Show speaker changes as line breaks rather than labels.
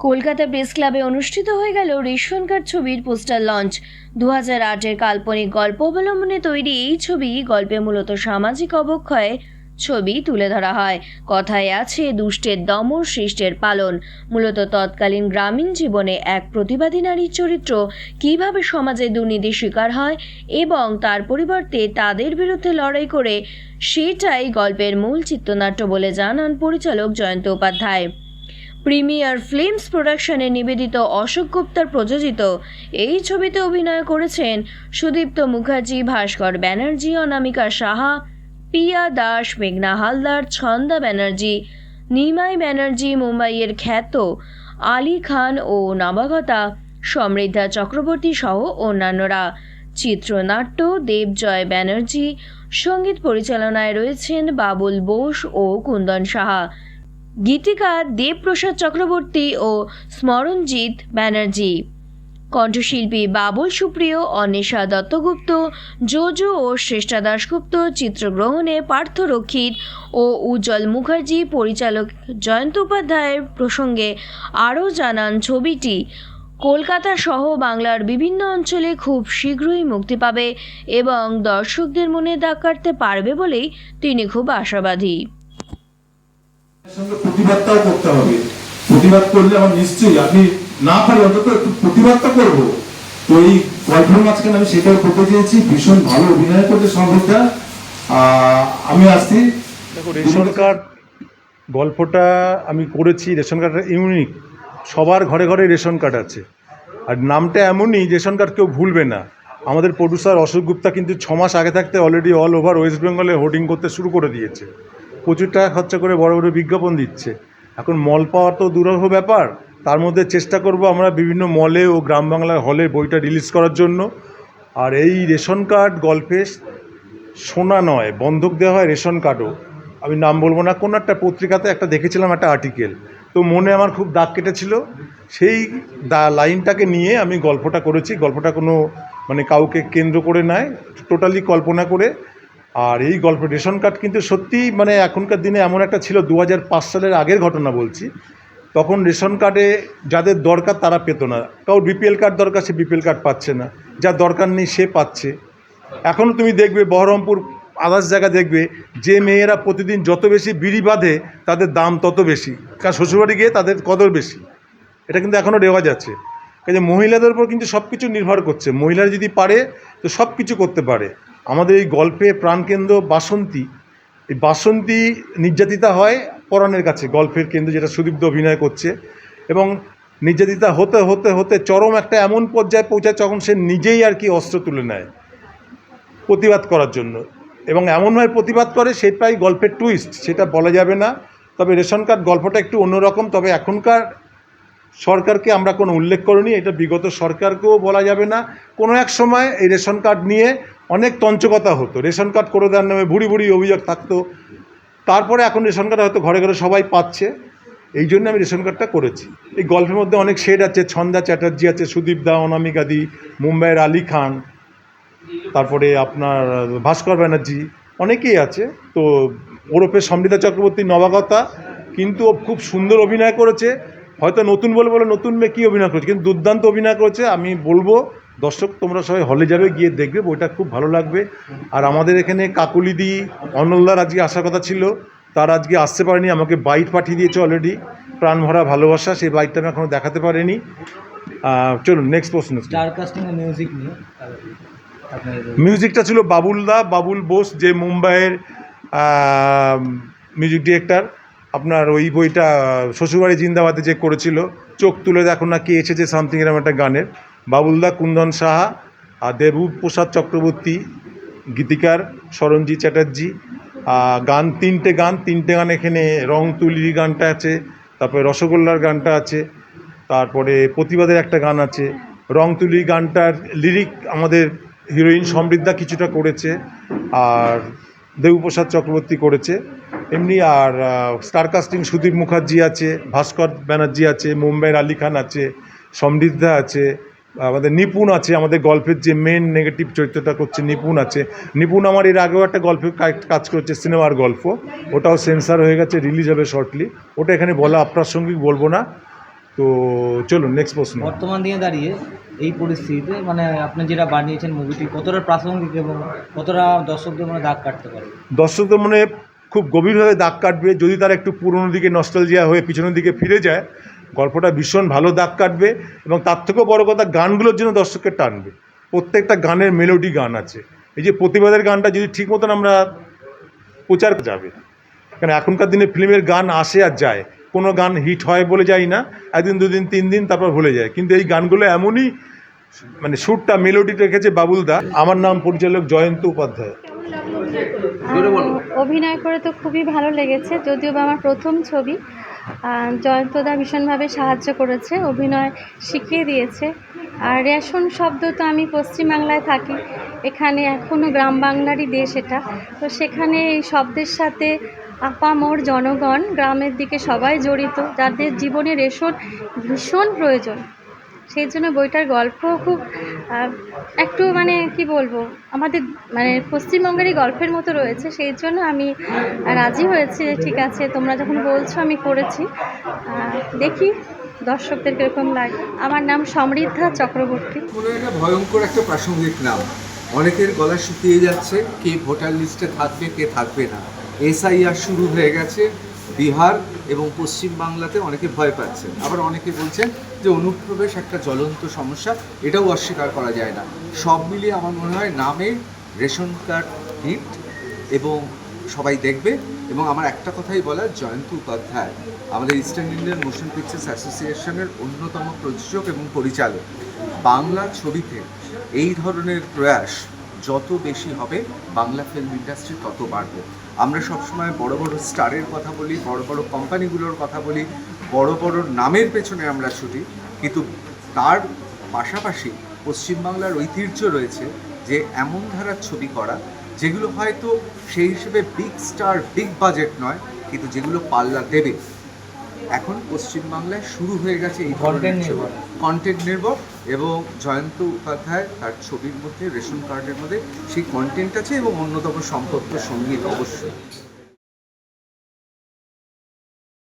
Kolkata press ক্লাবে অনুষ্ঠিত হয়ে গেল রেশনকার ছবির পোস্টার লঞ্চ। দু হাজার আটের কাল্পনিক গল্প অবলম্বনে তৈরি এই ছবি গল্পে মূলত সামাজিক অবক্ষয় ছবি তুলে ধরা হয়। কথায় আছে, দুষ্টের দমন, সৃষ্টের পালন। মূলত তৎকালীন গ্রামীণ জীবনে এক প্রতিবাদী নারীর চরিত্র কীভাবে সমাজে দুর্নীতির শিকার হয় এবং তার পরিবর্তে তাদের বিরুদ্ধে লড়াই করে, সেটাই গল্পের মূল চিত্রনাট্য বলে জানান পরিচালক জয়ন্ত উপাধ্যায়। প্রিমিয়ার ফিল্মস প্রোডাকশনে নিবেদিত অশোক গুপ্তার প্রযোজিত এই ছবিতে অভিনয় করেছেন সুদীপ্ত মুখার্জি, ভাস্কর ব্যানার্জি, অনামিকা সাহা, পিয়া দাস, মেঘনা হালদার, ছন্দা ব্যানার্জি, নিমাই ব্যানার্জি, মুম্বাইয়ের খ্যাত আলী খান ও নবাগতা, সমৃদ্ধা চক্রবর্তী সহ অন্যান্যরা। চিত্রনাট্য, দেবজয় ব্যানার্জি, সংগীত পরিচালনায় রয়েছেন বাবুল বোস ও কুন্দন সাহা। গীতিকা দেবপ্রসাদ চক্রবর্তী ও স্মরণজিৎ ব্যানার্জি। কণ্ঠশিল্পী বাবুল সুপ্রিয় অন্বেষা দত্তগুপ্ত, জোজো ও শ্রেষ্ঠা দাশগুপ্ত, চিত্রগ্রহণে পার্থ রক্ষিত ও উজ্জ্বল মুখার্জি, পরিচালক জয়ন্ত উপাধ্যায়ের প্রসঙ্গে আরও জানান ছবিটি। কলকাতা সহ বাংলার বিভিন্ন অঞ্চলে খুব শীঘ্রই মুক্তি পাবে এবং দর্শকদের মনে দাগ কাটতে পারবে বলেই তিনি খুব আশাবাদী।
করতে হবে। প্রতিবাদ করলে আমার নিশ্চয়ই আপনি না পারি, অন্তত একটু করব। তো এই আমি সেটাও করতে চেয়েছি। ভীষণ ভালো অভিনয় করতে সম্ভবটা আমি আসছি।
রেশন কার্ড গল্পটা আমি করেছি। রেশন কার্ডটা ইউনিক। সবার ঘরে ঘরে রেশন কার্ড আছে। আর নামটা এমনই, রেশন কার্ড কেউ ভুলবে না। আমাদের প্রডিউসার অশোক গুপ্তা কিন্তু ছ মাস আগে থাকতে অলরেডি অল ওভার ওয়েস্ট বেঙ্গলে হোর্ডিং করতে শুরু করে দিয়েছে। প্রচুর টাকা খরচা করে বড় বড় বিজ্ঞাপন দিচ্ছে। এখন মল পাওয়া তো দুরহ ব্যাপার। তার মধ্যে চেষ্টা করব আমরা বিভিন্ন মলে ও গ্রাম বাংলার হলে বইটা রিলিজ করার জন্য। আর এই রেশন কার্ড গল্পে সোনা নয়, বন্ধক দেওয়া হয় রেশন কার্ডও। আমি নাম বলব না, কোনো একটা পত্রিকাতে একটা দেখেছিলাম একটা আর্টিকেল তো মনে আমার খুব দাগ কেটেছিল। সেই দা লাইনটাকে নিয়ে আমি গল্পটা করেছি। গল্পটা কোনো মানে কাউকে কেন্দ্র করে নয় টোটালি কল্পনা করে আর এই গল্প রেশন কার্ড কিন্তু সত্যিই মানে এখনকার দিনে এমন একটা ছিল দু হাজার পাঁচ সালের আগের ঘটনা বলছি। তখন রেশন কার্ডে যাদের দরকার তারা পেত না। কারোর বিপিএল কার্ড দরকার, সে বিপিএল কার্ড পাচ্ছে না। যার দরকার নেই, সে পাচ্ছে। এখনও তুমি দেখবে বহরমপুর আদার্স জায়গা দেখবে, যে মেয়েরা প্রতিদিন যত বেশি বিড়ি বাঁধে, তাদের দাম তত বেশি। কারণ শ্বশুরবাড়ি গিয়ে তাদের কদর বেশি। এটা কিন্তু এখনও রেওয়াজ আছে কাজে মহিলাদের উপর কিন্তু সব কিছু নির্ভর করছে। মহিলারা যদি পারে, তো সব কিছু করতে পারে। আমাদের এই গল্পে প্রাণকেন্দ্র বাসন্তী। এই বাসন্তী নির্যাতিতা হয় পরাণের কাছে, গল্পের কেন্দ্র যেটা সুদীপ্ত অভিনয় করছে। এবং নির্যাতিতা হতে হতে হতে চরম একটা এমন পর্যায়ে পৌঁছায় যখন সে নিজেই আর কি অস্ত্র তুলে নেয় প্রতিবাদ করার জন্য। এবং এমনভাবে প্রতিবাদ করে সেটাই গল্পের টুইস্ট সেটা বলা যাবে না। তবে রেশন কার্ড গল্পটা একটু অন্যরকম, তবে এখনকার সরকারকে আমরা কোনো উল্লেখ করিনি, এটা বিগত সরকারকেও বলা যাবে না। কোনো এক সময় এই রেশন কার্ড নিয়ে অনেক তঞ্চকতা হতো, রেশন কার্ড করে দেওয়ার নামে ভুড়ি ভুড়ি অভিযোগ থাকতো। তারপরে এখন রেশন কার্ড হয়তো ঘরে ঘরে সবাই পাচ্ছে, এই জন্য আমি রেশন কার্ডটা করেছি। এই গল্পের মধ্যে অনেক শেড আছে, ছন্দা চ্যাটার্জি আছে, সুদীপ দা, অনামিকা দি, মুম্বাইয়ের আলী খান, তারপরে আপনার ভাস্কর ব্যানার্জি, অনেকেই আছে। তো ওরফে সমৃদ্ধা চক্রবর্তী, নবাগতা, কিন্তু খুব সুন্দর অভিনয় করেছে। হয়তো নতুন বলে বলে নতুন মেয়ে কী অভিনয় করছে? কিন্তু দুর্দান্ত অভিনয় করেছে। আমি বলব দর্শক তোমরা সবাই হলে যাবে গিয়ে দেখবে বইটা খুব ভালো লাগবে। আর আমাদের এখানে কাকুলিদি অনলদার আজকে আসার কথা ছিল। তার আজকে আসতে পারেনি আমাকে বাইট পাঠিয়ে দিয়েছে অলরেডি প্রাণ ভরা ভালোবাসা সেই বাইকটা আমি এখনও দেখাতে পারিনি। চলুন নেক্সট প্রশ্ন
মিউজিক নিয়ে
মিউজিকটা ছিল বাবুল দা বাবুল বোস যে মুম্বাইয়ের মিউজিক ডিরেক্টর আপনার ওই বইটা শ্বশুরবাড়ি জিন্দাবাদে যে করেছিল, চোখ তুলে দেখো না কে এসেছে সামথিং এরকম একটা গানের। বাবুল দা কুন্দন সাহা আর দেবু প্রসাদ চক্রবর্তী, গীতিকার সরঞ্জি চ্যাটার্জি গান, তিনটে গান তিনটে গান এখানে রং তুলির গানটা আছে, তারপরে রসগোল্লার গানটা আছে, তারপরে প্রতিবাদের একটা গান আছে। রং তুলি গানটার লিরিক আমাদের হিরোইন সমৃদ্ধা কিছুটা করেছে, আর দেবপ্রসাদ চক্রবর্তী করেছে। এমনি আর স্টার কাস্টিং সুদীপ মুখার্জি আছে ভাস্কর ব্যানার্জি আছে মুম্বাইয়ের আলী খান আছে সমৃদ্ধা আছে আমাদের নিপুণ আছে আমাদের গল্পের যে মেন নেগেটিভ চরিত্রটা করছে নিপুণ আছে। নিপুণ আমার এর আগেও একটা গল্পে কাজ করেছে সিনেমার গল্প। ওটাও সেন্সার হয়ে গেছে রিলিজ হবে শর্টলি ওটা এখানে বলা অপ্রাসঙ্গিক বলব না। তো চলুন নেক্সট প্রশ্ন।
বর্তমান দিনে দাঁড়িয়ে এই পরিস্থিতিতে মানে আপনি যেটা বানিয়েছেন মুভিটি কতটা প্রাসঙ্গিক এবং কতটা দর্শকদের মনে দাগ কাটতে পারে?
দর্শকদের মনে খুব গভীরভাবে দাগ কাটবে। যদি তারা একটু পুরনো দিকে নস্টালজিয়া হয়ে পিছনের দিকে ফিরে যায়, গল্পটা ভীষণ ভালো দাগ কাটবে এবং তার থেকেও বড় কথা, গানগুলোর জন্য দর্শককে টানবে। প্রত্যেকটা গানের মেলোডি গান আছে। এই যে প্রতিবাদের গানটা যদি ঠিক মতন আমরা প্রচার যাবে কারণ এখনকার দিনে ফিল্মের গান আসে আর যায়। কোনো গান হিট হয় বলে যায় না, একদিন, দুদিন, তিন দিন তারপর ভুলে যায়। কিন্তু এই গানগুলো এমনই মানে সুরটা মেলোডি রেখেছে বাবুলদা আমার নাম পরিচালক জয়ন্ত উপাধ্যায়।
অভিনয় করে তো খুবই ভালো লেগেছে যদিও বা আমার প্রথম ছবি। জয়ন্তদা ভীষণভাবে সাহায্য করেছে অভিনয় শিখিয়ে দিয়েছে। আর রেশন শব্দ তো আমি পশ্চিমবাংলায় থাকি এখানে এখনও গ্রাম বাংলারই দেশ এটা। তো সেখানে এই শব্দের সাথে আপামোর জনগণ গ্রামের দিকে সবাই জড়িত যাদের জীবনে রেশন ভীষণ প্রয়োজন। সেই জন্য বইটার গল্প খুব একটু মানে কি বলব, আমাদের মানে পশ্চিমবঙ্গেরই গল্পের মতো রয়েছে, সেই জন্য আমি রাজি হয়েছি ঠিক আছে, তোমরা যখন বলছো আমি করেছি। দেখি দর্শকদের কীরকম লাগে। আমার নাম সমৃদ্ধা চক্রবর্তী।
ভয়ঙ্কর একটা প্রাসঙ্গিক নাম। অনেকের গলা শুকিয়ে যাচ্ছে, কে ভোটার লিস্টে থাকবে, কে থাকবে না। এসআইআর শুরু হয়ে গেছে, বিহার এবং পশ্চিম বাংলাতে অনেকে ভয় পাচ্ছেন। আবার অনেকে বলছেন যে অনুপ্রবেশ একটা জ্বলন্ত সমস্যা, এটাও অস্বীকার করা যায় না। সব মিলিয়ে আমার মনে হয় নামে রেশন কার্ড হিট এবং সবাই দেখবে। এবং আমার একটা কথাই বলা জয়ন্ত উপাধ্যায় আমাদের ইস্টার্ন ইন্ডিয়ান মোশন পিকচার্স অ্যাসোসিয়েশনের অন্যতম প্রযোজক এবং পরিচালক। বাংলা ছবিতে এই ধরনের প্রয়াস যত বেশি হবে, বাংলা ফিল্ম ইন্ডাস্ট্রি তত বাড়বে। আমরা সবসময় বড় বড় স্টারের কথা বলি, বড় বড় কোম্পানিগুলোর কথা বলি, বড় বড় নামের পেছনে আমরা ছুটি। কিন্তু তার পাশাপাশি পশ্চিমবাংলার ঐতিহ্য রয়েছে যে, এমন ধারার ছবি করা, যেগুলো হয়তো সেই হিসেবে বিগ স্টার বিগ বাজেট নয়, কিন্তু যেগুলো পাল্লা দেবে। এখন পশ্চিমবাংলায় শুরু হয়ে গেছে এই
ধরনের
কন্টেন্ট নির্ভর। এবং জয়ন্ত উপাধ্যায় তার ছবির মধ্যে রেশন কার্ডের মধ্যে সেই কন্টেন্ট আছে এবং অন্যতম সম্পর্ক সংগীত অবশ্যই।